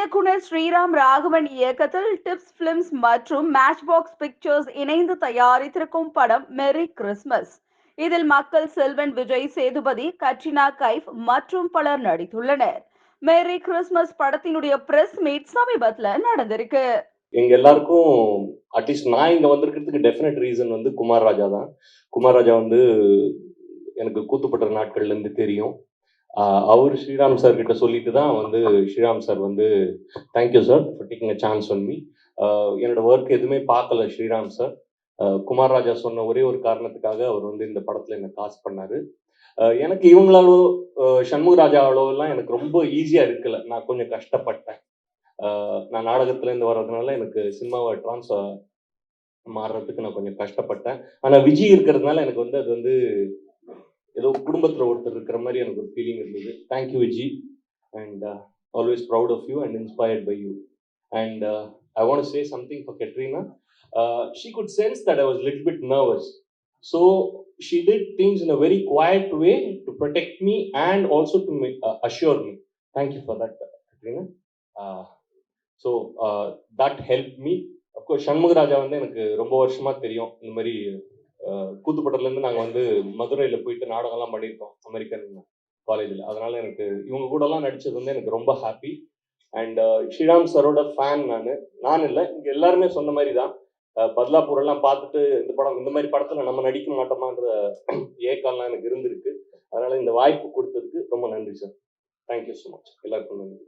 இயக்குனர் ஸ்ரீராம் ராகவன் இயக்கத்தில் Tips films மற்றும் மேட்ச் பாக்ஸ் பிக்சர்ஸ் இணைந்து தயாரித்திருக்கும் படம் மெரி கிறிஸ்மஸ் இதில் மக்கள் செல்வன் விஜய் சேதுபதி கட்ரினா கைஃப் மற்றும் பலர் நடித்துள்ளனர். மேரி கிறிஸ்மஸ் படத்தினுடைய பிரஸ் மீட் சமீபத்துல நடந்திருக்கு. எங்க எல்லாருக்கும் அட்லீஸ்ட் நான் இங்க வந்திருக்கிறதுக்கு டெஃபினட் ரீசன் வந்து குமார் ராஜா தான். குமார் ராஜா வந்து எனக்கு கூத்துப்பட்ட நாட்கள்ல இருந்து தெரியும். அவர் ஸ்ரீராம் சார் கிட்ட சொல்லிட்டு தான் வந்து ஸ்ரீராம் சார் வந்து thank you sir for taking a chance on me என்னோட ஒர்க் எதுவுமே பார்க்கல ஸ்ரீராம் சார் குமார் ராஜா சொன்ன ஒரே ஒரு காரணத்துக்காக அவர் வந்து இந்த படத்தில் என்னை காசு பண்ணார். எனக்கு இவங்களாலோ ஆஹ் சண்முக ராஜாவளோ எல்லாம் எனக்கு ரொம்ப ஈஸியாக இருக்கல. நான் கொஞ்சம் கஷ்டப்பட்டேன். நான் நாடகத்துலேருந்து வர்றதுனால எனக்கு சினிமாவை ட்ரான்ஸ் மாறுறதுக்கு நான் கொஞ்சம் கஷ்டப்பட்டேன். ஆனால் விஜய் இருக்கிறதுனால எனக்கு வந்து அது வந்து ஏதோ குடும்பத்தில் ஒருத்தர் இருக்கிற மாதிரி எனக்கு ஒரு ஃபீலிங் இருந்தது. Thank you Viji and always proud of you and inspired by you and I want say something for Katrina she good sense that I was lit bit nervous so she did things in a very quiet way to protect me and also to assure me thank you for that Katrina so that help me of course Shanmugaraja வந்து எனக்கு ரொம்ப வருஷமாக தெரியும். இந்த மாதிரி கூத்துப்பட்டத்துல நாங்கள் வந்து மதுரையில் போயிட்டு நாடகம்லாம் பண்ணியிருக்கோம் அமெரிக்கன் காலேஜில். அதனால எனக்கு இவங்க கூடலாம் நடித்தது வந்து எனக்கு ரொம்ப ஹாப்பி அண்ட் ஸ்ரீராம் சரோட ஃபேன் நான். நான் இல்லை இங்கே எல்லாருமே சொன்ன மாதிரி தான். பத்லாப்பூர் எல்லாம் பார்த்துட்டு இந்த படம் இந்த மாதிரி படத்தில் நம்ம நடிக்க மாட்டோமான்ற ஏக்கம்லாம் எனக்கு இருந்திருக்கு. அதனால இந்த வாய்ப்பு கொடுத்ததுக்கு ரொம்ப நன்றி சார் தேங்க்யூ ஸோ மச் எல்லாருக்கும் நன்றி.